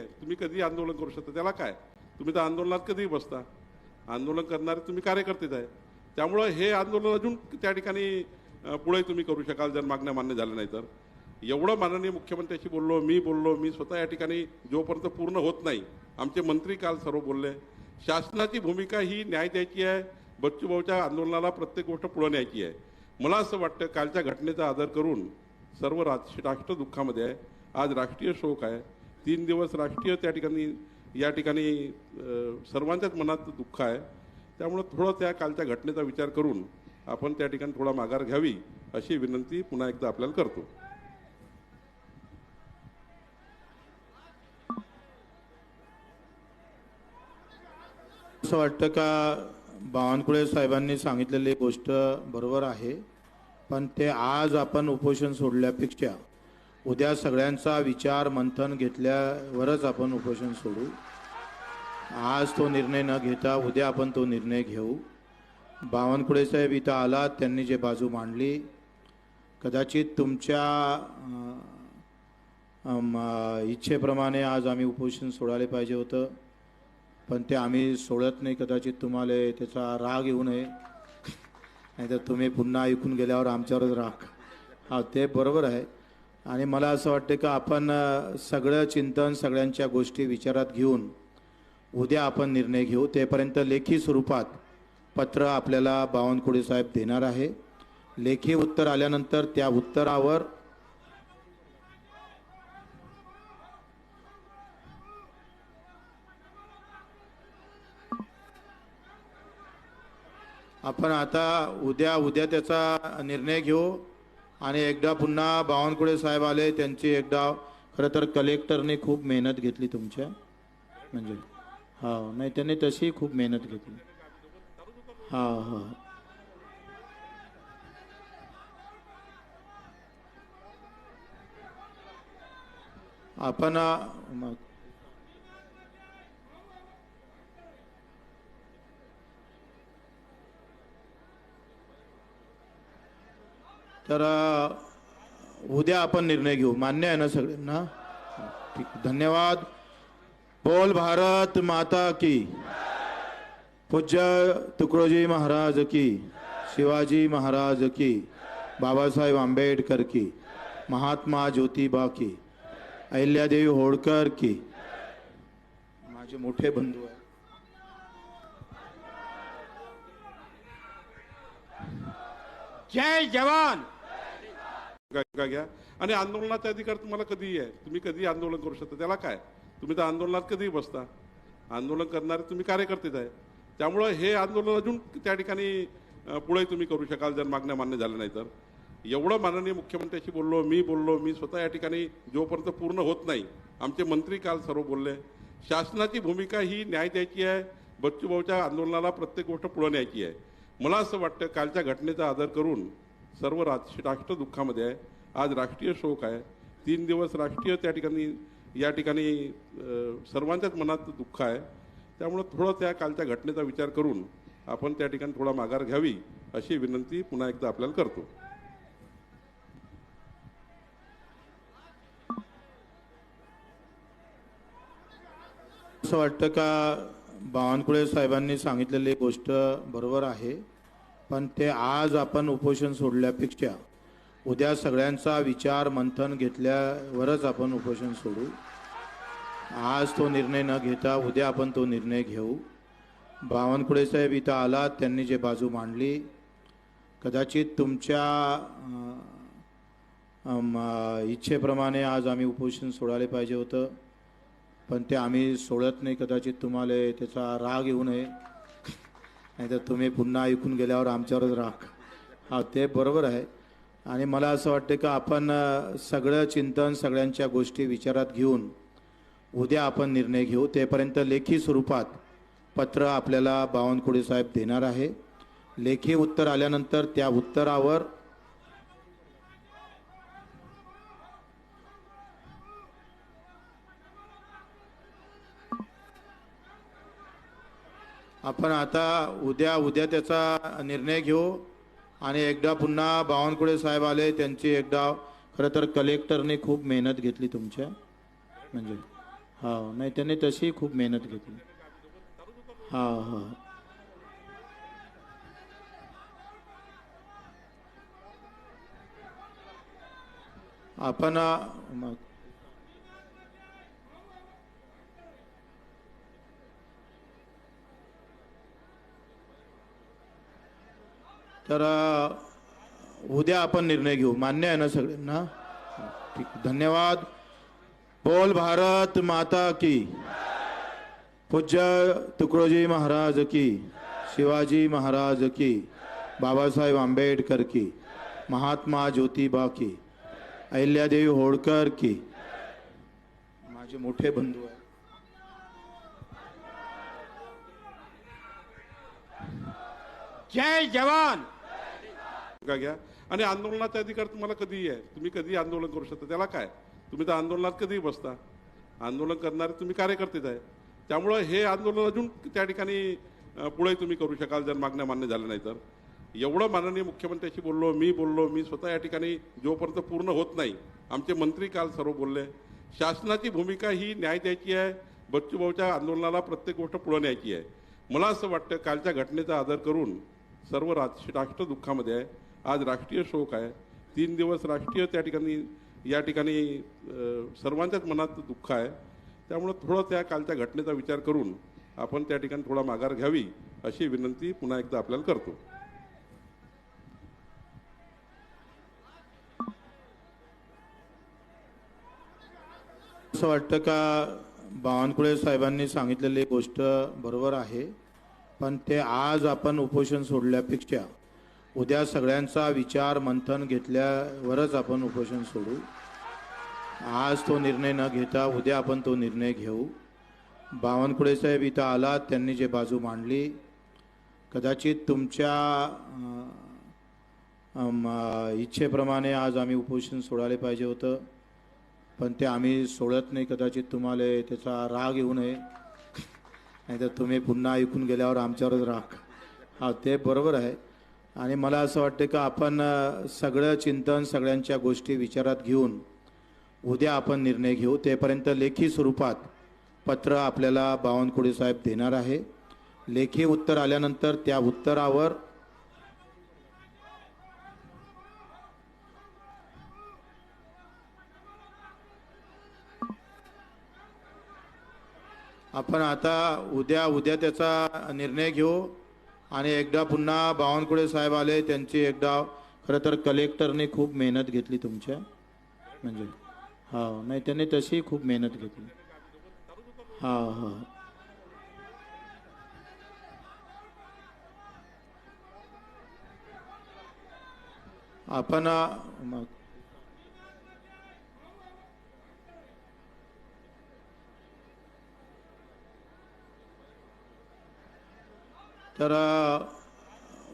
आहे. तुम्ही कधी आंदोलन करू शकता. त्याला काय? तुम्ही तर आंदोलनात कधीही बसता. आंदोलन करणारे तुम्ही कार्यकर्तेच आहे. त्यामुळं हे आंदोलन अजून त्या ठिकाणी पुढे तुम्ही करू शकाल जर मागण्या मान्य झाल्या नाही तर. एवढं माननीय मुख्यमंत्र्याशी बोललो मी बोललो मी स्वतः या ठिकाणी जोपर्यंत पूर्ण होत नाही आमचे मंत्री काल सर्व बोलले. शासनाची भूमिका ही न्याय द्यायची आहे. बच्चूभाऊच्या आंदोलनाला प्रत्येक गोष्ट पुढे न्यायची आहे. मला असं वाटतं कालच्या घटनेचा आदर करून सर्व राष्ट्र राष्ट्र दुःखामध्ये आहे. आज राष्ट्रीय शोक आहे. तीन दिवस राष्ट्रीय त्या ठिकाणी या ठिकाणी सर्वांच्याच मनात दुःख आहे. त्यामुळं थोडं त्या कालच्या घटनेचा विचार करून आपण त्या ठिकाणी थोडा माघार घ्यावी अशी विनंती पुन्हा एकदा आपल्याला करतो. असं वाटतं का बावनकुळे साहेबांनी सांगितलेली गोष्ट बरोबर आहे पण ते आज आपण उपोषण सोडल्यापेक्षा उद्या सगळ्यांचा विचार मंथन घेतल्यावरच आपण उपोषण सोडू. आज तो निर्णय न घेता उद्या आपण तो निर्णय घेऊ. बावनकुळे साहेब इथं आला त्यांनी जे बाजू मांडली. कदाचित तुमच्या इच्छेप्रमाणे आज आम्ही उपोषण सोडायला पाहिजे होतं. पण ते आम्ही सोडत नाही कदाचित तुम्हाला त्याचा राग येऊ नये. नाहीतर तुम्ही पुन्हा ऐकून गेल्यावर आमच्यावरच राग. हा ते बरोबर आहे. आणि मला असं वाटतं की आपण सगळं चिंतन सगळ्यांच्या गोष्टी विचारात घेऊन उद्या आपण निर्णय घेऊ. तेपर्यंत लेखी स्वरूपात पत्र आपल्याला बावनकुळे साहेब देणार आहे. लेखी उत्तर आल्यानंतर त्या उत्तरावर आपण आता उद्या उद्या त्याचा निर्णय घेऊ. आणि एकदा पुन्हा बावनकुळे साहेब आले त्यांची एकदा खरं तर कलेक्टरने खूप मेहनत घेतली तुमच्या. म्हणजे हा नाही त्यांनी तशी खूप मेहनत घेतली. हा हा आपण तर उद्या आपण निर्णय घेऊ. मान्य आहे ना सगळ्यांना? ठीक. धन्यवाद. बोल भारत माता की. पूज्य तुकडोजी महाराज की. शिवाजी महाराज की. बाबासाहेब आंबेडकर की. महात्मा ज्योतिबा की. अहिल्यादेवी होळकर की. माझे मोठे बंधू आहे जय जवान! घ्या. आणि आंदोलनाचा अधिकार तुम्हाला कधीही आहे. तुम्ही कधी आंदोलन करू शकता. त्याला काय? तुम्ही तर आंदोलनात कधीही बसता. आंदोलन करणारे तुम्ही कार्यकर्तेच आहे. त्यामुळं हे आंदोलन अजून त्या ठिकाणी पुढे तुम्ही करू शकाल जर मागण्या मान्य झाल्या नाही तर. एवढं माननीय मुख्यमंत्र्याशी बोललो मी बोललो मी स्वतः या ठिकाणी जोपर्यंत पूर्ण होत नाही आमचे मंत्री काल सर्व बोलले शासनाची भूमिका ही न्याय द्यायची आहे बच्चूभाऊच्या आंदोलनाला प्रत्येक गोष्ट पुढं न्यायची आहे. मला असं वाटतं कालच्या घटनेचा आदर करून सर्व राष्ट्र राष्ट्र दुःखामध्ये आहे. आज राष्ट्रीय शोक आहे. तीन दिवस राष्ट्रीय त्या ठिकाणी या ठिकाणी सर्वांच्याच मनात दुःख आहे. त्यामुळं थोडं त्या कालच्या घटनेचा विचार करून आपण त्या ठिकाणी थोडा माघार घ्यावी अशी विनंती पुन्हा एकदा आपल्याला करतो. असं वाटतं का बावनकुळे साहेबांनी सांगितलेली गोष्ट बरोबर आहे? पण ते आज आपण उपोषण सोडल्यापेक्षा उद्या सगळ्यांचा विचार मंथन घेतल्यावरच आपण उपोषण सोडू. आज तो निर्णय न घेता उद्या आपण तो निर्णय घेऊ. बावनकुळे साहेब इथं आला त्यांनी जे बाजू मांडली. कदाचित तुमच्या इच्छेप्रमाणे आज आम्ही उपोषण सोडायला पाहिजे होतं. पण ते आम्ही सोडत नाही कदाचित तुम्हाला त्याचा राग येऊ नये. नाहीतर तुम्ही पुन्हा ऐकून गेल्यावर आमच्यावरच राग. हा ते बरोबर आहे. आणि मला असं वाटतं की आपण सगळं चिंतन सगळ्यांच्या गोष्टी विचारात घेऊन उद्या आपण निर्णय घेऊ. तेपर्यंत लेखी स्वरूपात पत्र आपल्याला बावनकुळे साहेब देणार आहे. लेखी उत्तर आल्यानंतर त्या उत्तरावर आपण आता उद्या उद्या त्याचा निर्णय घेऊ. आणि एकदा पुन्हा बावनकुळे साहेब आले त्यांची एकदा खरं तर कलेक्टरने खूप मेहनत घेतली तुमच्या. म्हणजे हा नाही त्यांनी तशी खूप मेहनत घेतली. हा हा आपण तर उद्या आपण निर्णय घेऊ. मान्य आहे ना सगळ्यांना? ठीक. धन्यवाद. बोल भारत माता की. पूज्य तुकडोजी महाराज की. शिवाजी महाराज की. बाबासाहेब आंबेडकर की. महात्मा ज्योतिबा की. अहिल्यादेवी होळकर की. माझे मोठे बंधू आहे जय जवान! घ्या. आणि आंदोलनाचा अधिकार तुम्हाला कधीही आहे. तुम्ही कधी आंदोलन करू शकता. त्याला काय? तुम्ही तर आंदोलनात कधीही बसता. आंदोलन करणारे तुम्ही कार्यकर्तेच आहे. त्यामुळं हे आंदोलन अजून त्या ठिकाणी पुढे तुम्ही करू शकाल जर मागण्या मान्य झाल्या नाही तर. एवढं माननीय मुख्यमंत्र्याशी बोललो मी बोललो मी स्वतः या ठिकाणी जोपर्यंत पूर्ण होत नाही आमचे मंत्री काल सर्व बोलले. शासनाची भूमिका ही न्याय द्यायची आहे. बच्चूभाऊच्या आंदोलनाला प्रत्येक गोष्ट पुढे न्यायची आहे. मला असं वाटतं कालच्या घटनेचा आदर करून सर्व राष्ट्र राष्ट्र दुःखामध्ये आहे. आज राष्ट्रीय शोक आहे. तीन दिवस राष्ट्रीय त्या ठिकाणी या ठिकाणी सर्वांच्याच मनात दुःख आहे. त्यामुळं थोडं त्या कालच्या घटनेचा विचार करून आपण त्या ठिकाणी थोडा माघार घ्यावी अशी विनंती पुन्हा एकदा आपल्याला करतो. असं वाटतं का बावनकुळे साहेबांनी सांगितलेली गोष्ट बरोबर आहे पण ते आज आपण उपोषण सोडल्यापेक्षा उद्या सगळ्यांचा विचार मंथन घेतल्यावरच आपण उपोषण सोडू. आज तो निर्णय न घेता उद्या आपण तो निर्णय घेऊ. बावनकुळे साहेब इथं आला त्यांनी जे बाजू मांडली. कदाचित तुमच्या इच्छेप्रमाणे आज आम्ही उपोषण सोडायला पाहिजे होतं. पण ते आम्ही सोडत नाही कदाचित तुम्हाला त्याचा राग येऊ नये. नाहीतर तुम्ही पुन्हा ऐकून गेल्यावर आमच्यावरच राग. हा ते बरोबर आहे. आणि मला असं वाटतं की आपण सगळं चिंतन सगळ्यांच्या गोष्टी विचारात घेऊन उद्या आपण निर्णय घेऊ. तेपर्यंत लेखी स्वरूपात पत्र आपल्याला बावनकुळे साहेब देणार आहे. लेखी उत्तर आल्यानंतर त्या उत्तरावर आपण आता उद्या उद्या त्याचा निर्णय घेऊ. आणि एकदा पुन्हा बावनकुळे साहेब आले त्यांची एकदा खरं तर कलेक्टरने खूप मेहनत घेतली तुमच्या. म्हणजे हा नाही त्यांनी तशी खूप मेहनत घेतली. हा हा आपण तर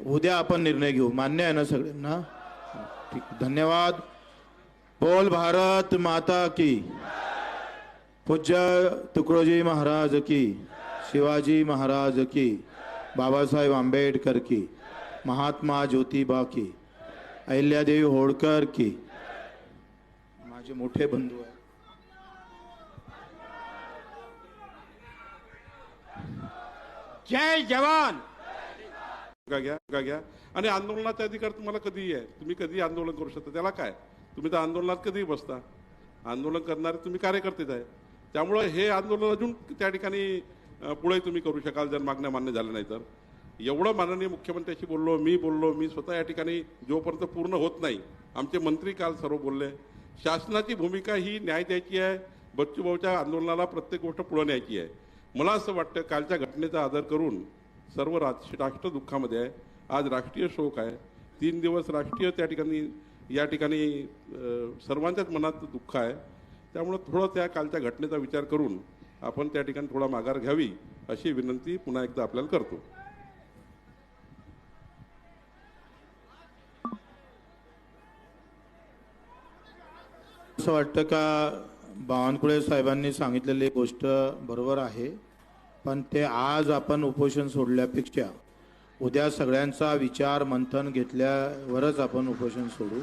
उद्या आपण निर्णय घेऊ. मान्य आहे ना सगळ्यांना? ठीक. धन्यवाद. बोल भारत माता की. पूज्य तुकडोजी महाराज की. शिवाजी महाराज की. बाबासाहेब आंबेडकर की. महात्मा ज्योतिबा की. अहिल्यादेवी होळकर की. माझे मोठे बंधू आहे जय जवान! का घ्या का घ्या. आणि आंदोलनाचा अधिकार तुम्हाला कधीही आहे तुम्ही कधी आंदोलन करू शकता. त्याला काय? तुम्ही तर आंदोलनात कधीही बसता. आंदोलन करणारे तुम्ही कार्यकर्तेच आहे. त्यामुळं हे आंदोलन अजून त्या ठिकाणी पुढे तुम्ही करू शकाल जर मागण्या मान्य झाल्या नाही तर. एवढं माननीय मुख्यमंत्र्याशी बोललो मी बोललो मी स्वतः या ठिकाणी जोपर्यंत पूर्ण होत नाही आमचे मंत्री काल सर्व बोलले शासनाची भूमिका ही न्याय द्यायची आहे बच्चूभाऊच्या आंदोलनाला प्रत्येक गोष्ट पुढं न्यायची आहे. मला असं वाटतं कालच्या घटनेचा आदर करून सर्व राष्ट्र राष्ट्र दुःखामध्ये आहे. आज राष्ट्रीय शोक आहे. तीन दिवस राष्ट्रीय त्या ठिकाणी या ठिकाणी सर्वांच्याच मनात दुःख आहे. त्यामुळं थोडं त्या कालच्या घटनेचा विचार करून आपण त्या ठिकाणी थोडा माघार घ्यावी अशी विनंती पुन्हा एकदा आपल्याला करतो. असं वाटतं का बावनकुळे साहेबांनी सांगितलेली गोष्ट बरोबर आहे? पण ते आज आपण उपोषण सोडल्यापेक्षा उद्या सगळ्यांचा विचार मंथन घेतल्यावरच आपण उपोषण सोडू.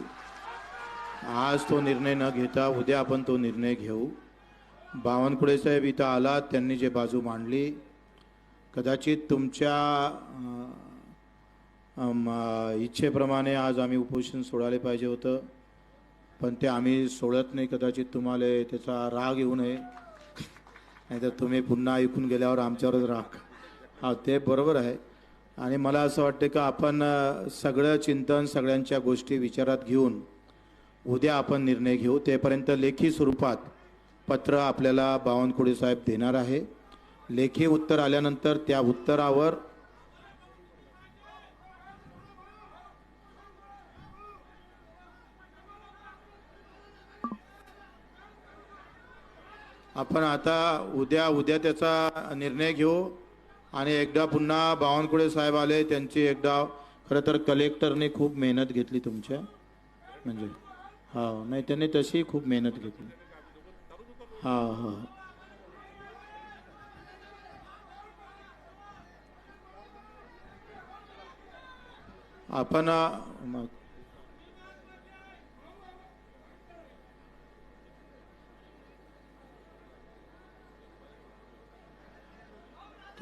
आज तो निर्णय न घेता उद्या आपण तो निर्णय घेऊ. बावनकुळे साहेब इथं आलात त्यांनी जे बाजू मांडली. कदाचित तुमच्या इच्छेप्रमाणे आज आम्ही उपोषण सोडायला पाहिजे होतं. पण ते आम्ही सोडत नाही कदाचित तुम्हाला त्याचा राग येऊ नये. नाहीतर तुम्ही पुन्हा ऐकून गेल्यावर आमच्यावरच राग. हा ते बरोबर आहे. आणि मला असं वाटतं की आपण सगळं चिंतन सगळ्यांच्या गोष्टी विचारात घेऊन उद्या आपण निर्णय घेऊ. तेपर्यंत लेखी स्वरूपात पत्र आपल्याला बावनकुळे साहेब देणार आहे. लेखी उत्तर आल्यानंतर त्या उत्तरावर आपण आता उद्या उद्या त्याचा निर्णय घेऊ. आणि एकदा पुन्हा बावनकुळे साहेब आले त्यांची एकदा खरं तर कलेक्टरने खूप मेहनत घेतली तुमच्या. म्हणजे हा नाही त्यांनी तशी खूप मेहनत घेतली. हा हा आपण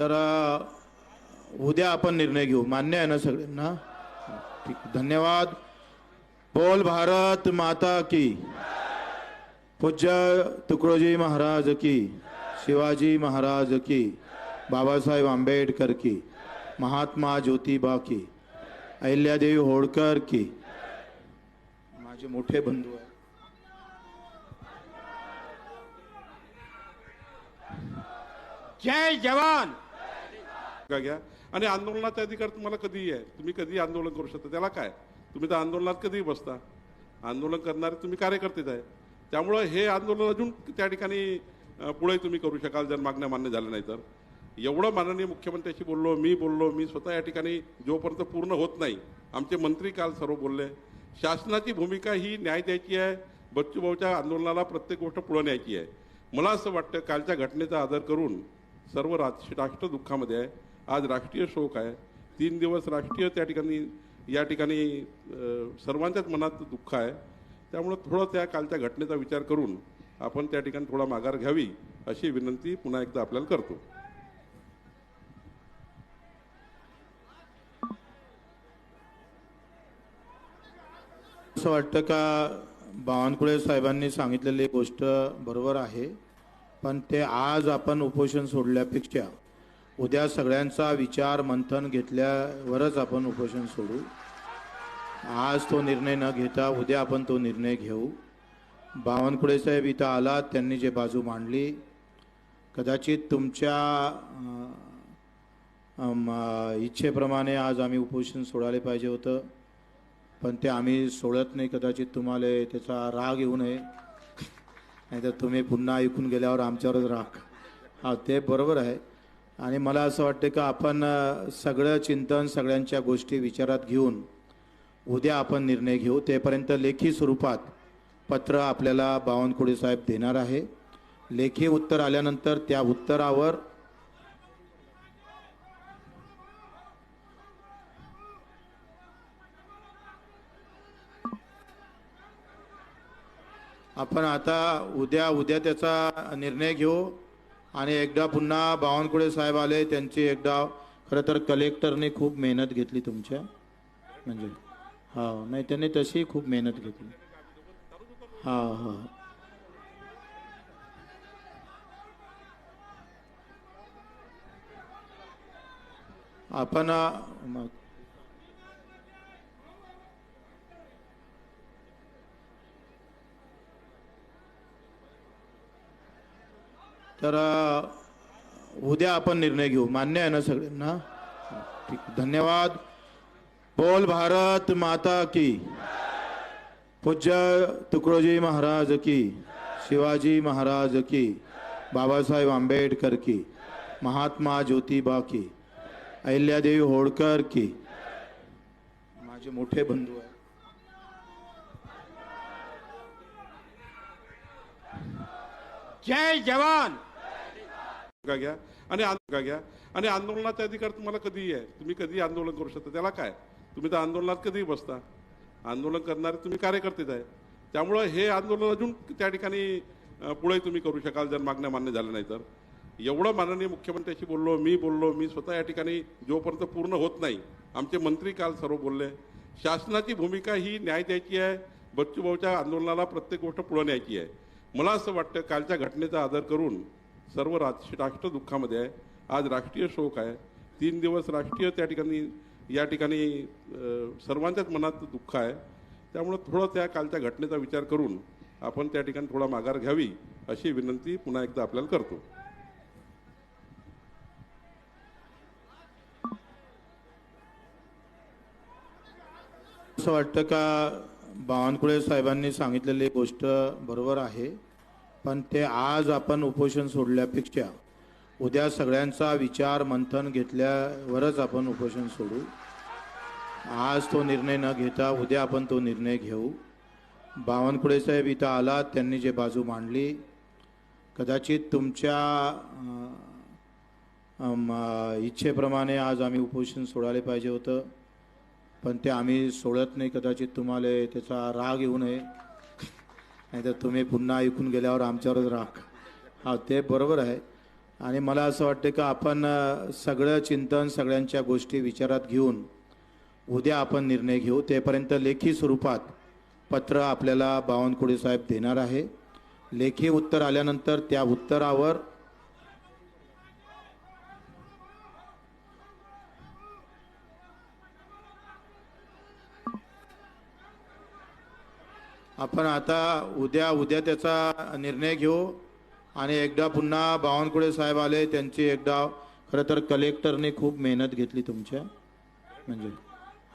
तर उद्या आपण निर्णय घेऊ. मान्य आहे ना सगळ्यांना? ठीक. धन्यवाद. बोल भारत माता की. पूज्य तुकडोजी महाराज की. शिवाजी महाराज की. बाबासाहेब आंबेडकर की. महात्मा ज्योतिबा की. अहिल्यादेवी होळकर की. माझे मोठे बंधू आहे जय जवान! का घ्या. आणि आंदोलनाचा अधिकार तुम्हाला कधीही आहे. तुम्ही कधी आंदोलन करू शकता. त्याला काय? तुम्ही तर आंदोलनात कधीही बसता. आंदोलन करणारे तुम्ही कार्यकर्तेच आहे. त्यामुळं हे आंदोलन अजून त्या ठिकाणी पुढे तुम्ही करू शकाल जर मागण्या मान्य झाल्या नाही तर. एवढं माननीय मुख्यमंत्र्याशी बोललो मी बोललो मी स्वतः या ठिकाणी जोपर्यंत पूर्ण होत नाही आमचे मंत्री काल सर्व बोलले शासनाची भूमिका ही न्याय द्यायची आहे. बच्चूभाऊच्या आंदोलनाला प्रत्येक गोष्ट पुढे न्यायची आहे. मला असं वाटतं कालच्या घटनेचा आदर करून सर्व राज राष्ट्र दुःखामध्ये आहे. आज राष्ट्रीय शोक आहे. तीन दिवस राष्ट्रीय त्या ठिकाणी या ठिकाणी सर्वांच्याच मनात दुःख आहे. त्यामुळं थोडं त्या कालच्या घटनेचा विचार करून आपण त्या ठिकाणी थोडा माघार घ्यावी अशी विनंती पुन्हा एकदा आपल्याला करतो. असं वाटतं का बावनकुळे साहेबांनी सांगितलेली गोष्ट बरोबर आहे. पण ते आज आपण उपोषण सोडल्यापेक्षा उद्या सगळ्यांचा विचार मंथन घेतल्यावरच आपण उपोषण सोडू. आज तो निर्णय न घेता उद्या आपण तो निर्णय घेऊ. बावनकुळे साहेब इथं आलात त्यांनी जे बाजू मांडली. कदाचित तुमच्या इच्छेप्रमाणे आज आम्ही उपोषण सोडायला पाहिजे होतं. पण ते आम्ही सोडत नाही कदाचित तुम्हाला त्याचा राग येऊ नये. नाहीतर तुम्ही पुन्हा ऐकून गेल्यावर आमच्यावरच राग. हा ते बरोबर आहे. आणि मला असं वाटतं की आपण सगळं चिंतन सगळ्यांच्या गोष्टी विचारात घेऊन उद्या आपण निर्णय घेऊ. तेपर्यंत लेखी स्वरूपात पत्र आपल्याला बावनकुळे साहेब देणार आहे. लेखी उत्तर आल्यानंतर त्या उत्तरावर आपण आता उद्या उद्या त्याचा निर्णय घेऊ. आणि एकदा पुन्हा बावनकुळे साहेब आले त्यांची एकदा खरं तर कलेक्टरने खूप मेहनत घेतली तुमच्या. म्हणजे हा नाही त्यांनी तशी खूप मेहनत घेतली. हा हा आपण तर उद्या आपण निर्णय घेऊ. मान्य आहे ना सगळ्यांना? ठीक. धन्यवाद. बोल भारत माता की. पूज्य तुकडोजी महाराज की. शिवाजी महाराज की. बाबासाहेब आंबेडकर की. महात्मा ज्योतिबा की. अहिल्यादेवी होळकर की. माझे मोठे बंधू आहे जय जवान! का घ्या? आणि का घ्या? आणि आंदोलनाचा अधिकार तुम्हाला कधीही आहे. तुम्ही कधी आंदोलन करू शकता. त्याला काय? तुम्ही तर आंदोलनात कधीही बसता. आंदोलन करणारे तुम्ही कार्यकर्तेच आहे त्यामुळं हे आंदोलन अजून त्या ठिकाणी पुढे तुम्ही करू शकाल जर मागण्या मान्य झाल्या नाही तर. एवढं माननीय मुख्यमंत्र्याशी बोललो मी बोललो मी स्वतः या ठिकाणी जोपर्यंत पूर्ण होत नाही आमचे मंत्री काल सर्व बोलले शासनाची भूमिका ही न्याय द्यायची आहे बच्चूभाऊच्या आंदोलनाला प्रत्येक गोष्ट पुढे न्यायची आहे. मला असं वाटतं कालच्या घटनेचा आदर करून सर्व राष्ट्र राष्ट्र दुःखामध्ये आहे. आज राष्ट्रीय शोक आहे. तीन दिवस राष्ट्रीय त्या ठिकाणी या ठिकाणी सर्वांच्याच मनात दुःख आहे. त्यामुळं थोडं त्या कालच्या घटनेचा विचार करून आपण त्या ठिकाणी थोडा माघार घ्यावी अशी विनंती पुन्हा एकदा आपल्याला करतो. असं वाटतं का बावनकुळे साहेबांनी सांगितलेली गोष्ट बरोबर आहे? पण ते आज आपण उपोषण सोडल्यापेक्षा उद्या सगळ्यांचा विचार मंथन घेतल्यावरच आपण उपोषण सोडू. आज तो निर्णय न घेता उद्या आपण तो निर्णय घेऊ. बावनकुळे साहेब इथं आला त्यांनी जे बाजू मांडली. कदाचित तुमच्या इच्छेप्रमाणे आज आम्ही उपोषण सोडायला पाहिजे होतं. पण ते आम्ही सोडत नाही कदाचित तुम्हाला त्याचा राग येऊ नये. नाहीतर तुम्ही पुन्हा ऐकून गेल्यावर आमच्यावरच राग. हा ते बरोबर आहे. आणि मला असं वाटतं का आपण सगळं चिंतन सगळ्यांच्या गोष्टी विचारात घेऊन उद्या आपण निर्णय घेऊ. तेपर्यंत लेखी स्वरूपात पत्र आपल्याला बावनकुळे साहेब देणार आहे. लेखी उत्तर आल्यानंतर त्या उत्तरावर आपण आता उद्या उद्या त्याचा निर्णय घेऊ. आणि एकदा पुन्हा बावनकुळे साहेब आले त्यांची एकदा खरं तर कलेक्टरने खूप मेहनत घेतली तुमच्या म्हणजे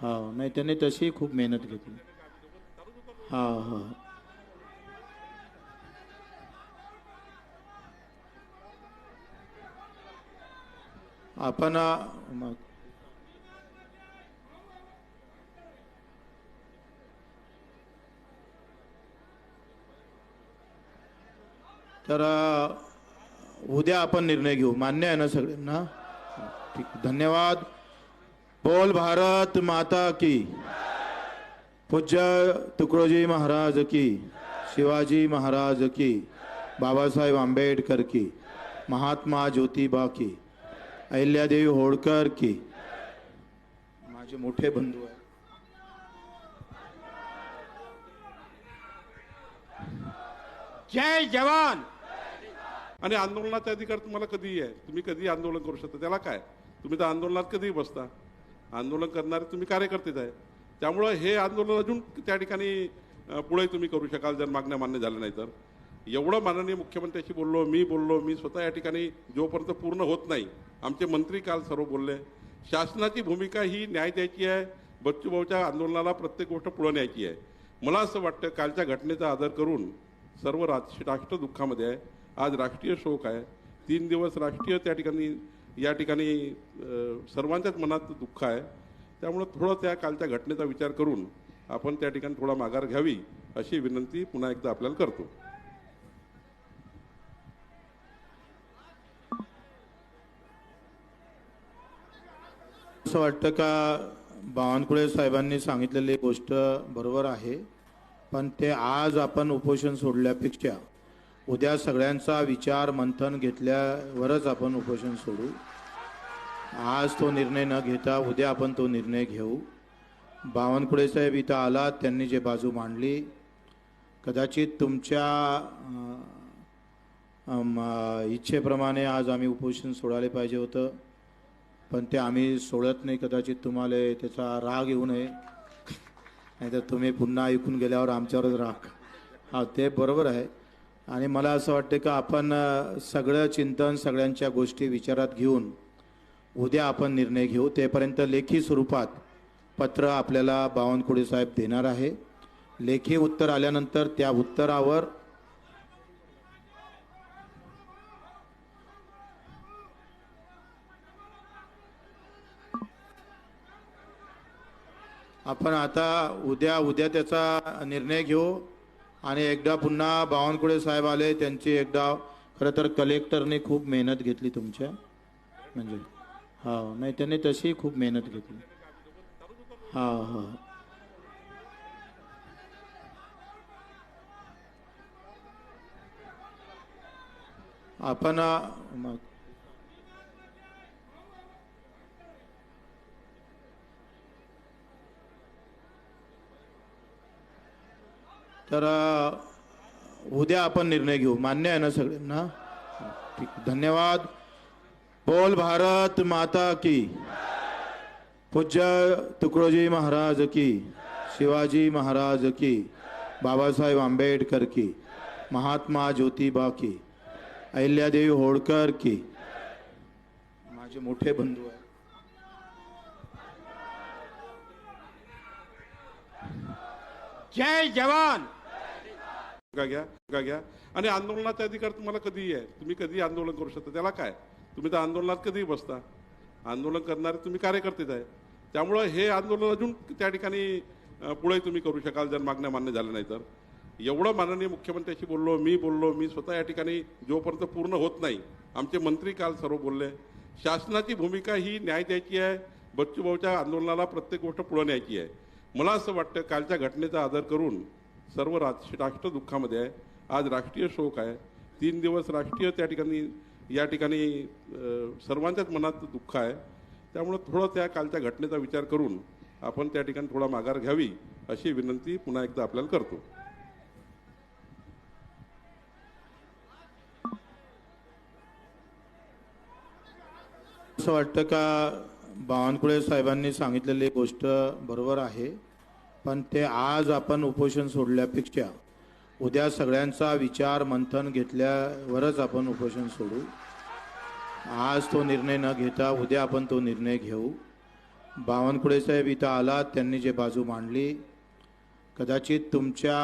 हा नाही त्यांनी तशी खूप मेहनत घेतली. हा हा. आपण तर उद्या आपण निर्णय घेऊ. मान्य आहे ना सगळ्यांना? ठीक. धन्यवाद. बोल भारत माता की. पूज्य तुकडोजी महाराज की. शिवाजी महाराज की. बाबासाहेब आंबेडकर की. महात्मा ज्योतिबा की. अहिल्यादेवी होळकर की. माझे मोठे बंधू आहे जय जवान! आणि आंदोलनाचा अधिकार तुम्हाला कधीही आहे. तुम्ही कधी आंदोलन करू शकता. त्याला काय? तुम्ही तर आंदोलनात कधीही बसता. आंदोलन करणारे तुम्ही कार्यकर्तेच आहे. त्यामुळं हे आंदोलन अजून त्या ठिकाणी पुढे तुम्ही करू शकाल जर मागण्या मान्य झाल्या नाही तर. एवढं माननीय मुख्यमंत्र्याशी बोललो मी बोललो मी स्वतः या ठिकाणी जोपर्यंत पूर्ण होत नाही आमचे मंत्री काल सर्व बोलले शासनाची भूमिका ही न्याय द्यायची आहे बच्चूभाऊच्या आंदोलनाला प्रत्येक गोष्ट पुढे न्यायची आहे. मला असं वाटतं कालच्या घटनेचा आदर करून सर्व राष्ट्र दुःखामध्ये आहे. आज राष्ट्रीय शोक आहे. तीन दिवस राष्ट्रीय त्या ठिकाणी या ठिकाणी सर्वांच्याच मनात दुःख आहे. त्यामुळं थोडं त्या कालच्या घटनेचा विचार करून आपण त्या ठिकाणी थोडा माघार घ्यावी अशी विनंती पुन्हा एकदा आपल्याला करतो. असं वाटतं का बावनकुळे साहेबांनी सांगितलेली गोष्ट बरोबर आहे पण ते आज आपण उपोषण सोडल्यापेक्षा उद्या सगळ्यांचा विचार मंथन घेतल्यावरच आपण उपोषण सोडू. आज तो निर्णय न घेता उद्या आपण तो निर्णय घेऊ. बावनकुळे साहेब इथं आला त्यांनी जे बाजू मांडली. कदाचित तुमच्या इच्छेप्रमाणे आज आम्ही उपोषण सोडायला पाहिजे होतं. पण ते आम्ही सोडत नाही कदाचित तुम्हाला त्याचा राग येऊ नये. नाहीतर तुम्ही पुन्हा ऐकून गेल्यावर आमच्यावरच राग. हा ते बरोबर आहे. आणि मला असं वाटतं का आपण सगळं चिंतन सगळ्यांच्या गोष्टी विचारात घेऊन उद्या आपण निर्णय घेऊ. तेपर्यंत लेखी स्वरूपात पत्र आपल्याला बावनकुळे साहेब देणार आहे. लेखी उत्तर आल्यानंतर त्या उत्तरावर आपण आता उद्या उद्या त्याचा निर्णय घेऊ. आणि एकदा पुन्हा बावनकुळे साहेब आले त्यांची एकदा खरं तर कलेक्टरने खूप मेहनत घेतली तुमच्या. म्हणजे हा नाही त्यांनी तशी खूप मेहनत घेतली. हा हा आपण तर उद्या आपण निर्णय घेऊ. मान्य आहे ना सगळ्यांना? ठीक. धन्यवाद. बोल भारत माता की. पूज्य तुकडोजी महाराज की. शिवाजी महाराज की. बाबासाहेब आंबेडकर की. महात्मा ज्योतिबा की. अहिल्यादेवी होळकर की. माझे मोठे बंधू आहेत. जय जवान! घ्या? का घ्या? आणि आंदोलनाचा अधिकार तुम्हाला कधीही आहे. तुम्ही कधीही आंदोलन करू शकता. त्याला काय? तुम्ही तर आंदोलनात कधीही बसता. आंदोलन करणारे तुम्ही कार्यकर्तेच आहे. त्यामुळं हे आंदोलन अजून त्या ठिकाणी पुढे तुम्ही करू शकाल जर मागण्या मान्य झाल्या नाही तर. एवढं माननीय मुख्यमंत्र्याशी बोललो मी बोललो मी स्वतः या ठिकाणी जोपर्यंत पूर्ण होत नाही आमचे मंत्री काल सर्व बोलले शासनाची भूमिका ही न्याय द्यायची आहे बच्चूभाऊच्या आंदोलनाला प्रत्येक गोष्ट पुढं न्यायची आहे. मला असं वाटतं कालच्या घटनेचा आदर करून सर्व राज राष्ट्र दुःखामध्ये आहे. आज राष्ट्रीय शोक आहे. तीन दिवस राष्ट्रीय त्या ठिकाणी या ठिकाणी सर्वांच्याच मनात दुःख आहे. त्यामुळं थोडं त्या कालच्या घटनेचा विचार करून आपण त्या ठिकाणी थोडा माघार घ्यावी अशी विनंती पुन्हा एकदा आपल्याला करतो. असं वाटतं का बावनकुळे साहेबांनी सांगितलेली गोष्ट बरोबर आहे? पण ते आज आपण उपोषण सोडल्यापेक्षा उद्या सगळ्यांचा विचार मंथन घेतल्यावरच आपण उपोषण सोडू. आज तो निर्णय न घेता उद्या आपण तो निर्णय घेऊ. बावनकुळे साहेब इथं आलात त्यांनी जे बाजू मांडली. कदाचित तुमच्या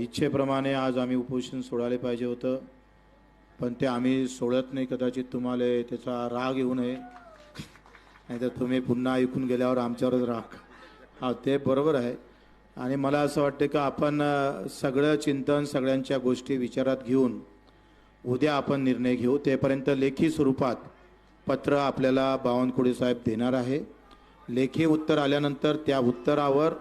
इच्छेप्रमाणे आज आम्ही उपोषण सोडायला पाहिजे होतं. पण ते आम्ही सोडत नाही कदाचित तुम्हाला त्याचा राग येऊ नये. नाहीतर तुम्ही पुन्हा ऐकून गेल्यावर आमच्यावरच राग. हा ते बरोबर आहे. आणि मला असं वाटतं की आपण सगळं चिंतन सगळ्यांच्या गोष्टी विचारात घेऊन उद्या आपण निर्णय घेऊ. तेपर्यंत लेखी स्वरूपात पत्र आपल्याला बावनकुळे साहेब देणार आहे. लेखी उत्तर आल्यानंतर त्या उत्तरावर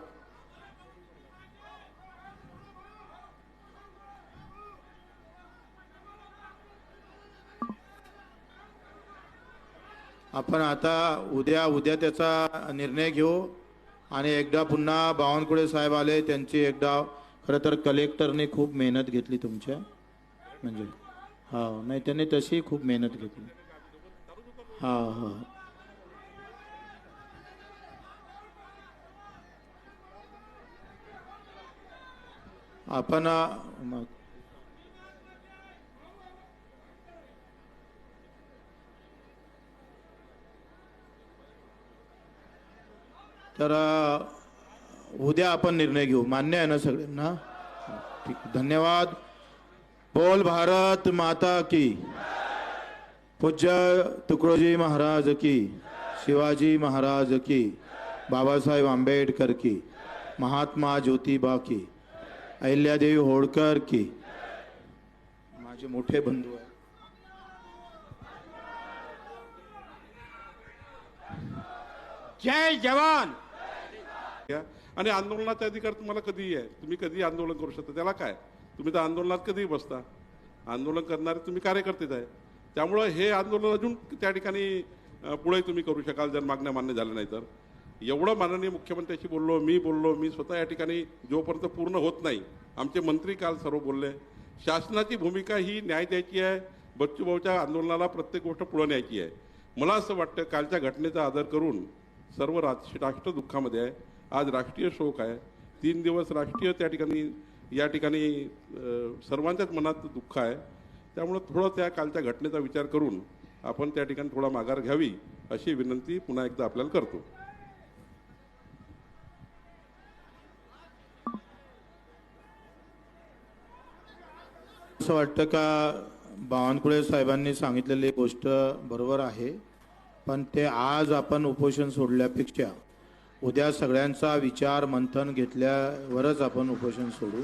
आपण आता उद्या उद्या त्याचा निर्णय घेऊ. आणि एकदा पुन्हा बावनकुळे साहेब आले त्यांची एकदा खरं तर कलेक्टरने खूप मेहनत घेतली तुमच्या. म्हणजे हा नाही त्यांनी तशी खूप मेहनत घेतली. हा हा आपण तर उद्या आपण निर्णय घेऊ. मान्य आहे ना सगळ्यांना? ठीक. धन्यवाद. बोल भारत माता की. पूज्य तुकडोजी महाराज की. शिवाजी महाराज की. बाबासाहेब आंबेडकर की. महात्मा ज्योतिबा की. अहिल्यादेवी होळकर की. माझे मोठे बंधू आहेत. जय जवान! आणि आंदोलनाचा अधिकार तुम्हाला कधीही आहे. तुम्ही कधी आंदोलन करू शकता. त्याला काय? तुम्ही तर आंदोलनात कधीही बसता. आंदोलन करणारे तुम्ही कार्यकर्तेच आहे. त्यामुळं हे आंदोलन अजून त्या ठिकाणी पुढे तुम्ही करू शकाल जर मागण्या मान्य झाल्या नाही तर. एवढं माननीय मुख्यमंत्र्याशी बोललो मी बोललो मी स्वतः या ठिकाणी जोपर्यंत पूर्ण होत नाही आमचे मंत्री काल सर्व बोलले शासनाची भूमिका ही न्याय द्यायची आहे बच्चूभाऊच्या आंदोलनाला प्रत्येक गोष्ट पुढे न्यायची आहे. मला असं वाटतं कालच्या घटनेचा आदर करून सर्व राज राष्ट्र दुःखामध्ये आहे. आज राष्ट्रीय शोक आहे. तीन दिवस राष्ट्रीय त्या ठिकाणी या ठिकाणी सर्वांच्याच मनात दुःख आहे. त्यामुळं थोडं त्या कालच्या घटनेचा विचार करून आपण त्या ठिकाणी थोडा माघार घ्यावी अशी विनंती पुन्हा एकदा आपल्याला करतो. असं वाटतं का बावनकुळे साहेबांनी सांगितलेली गोष्ट बरोबर आहे पण ते आज आपण उपोषण सोडल्यापेक्षा उद्या सगळ्यांचा विचार मंथन घेतल्यावरच आपण उपोषण सोडू.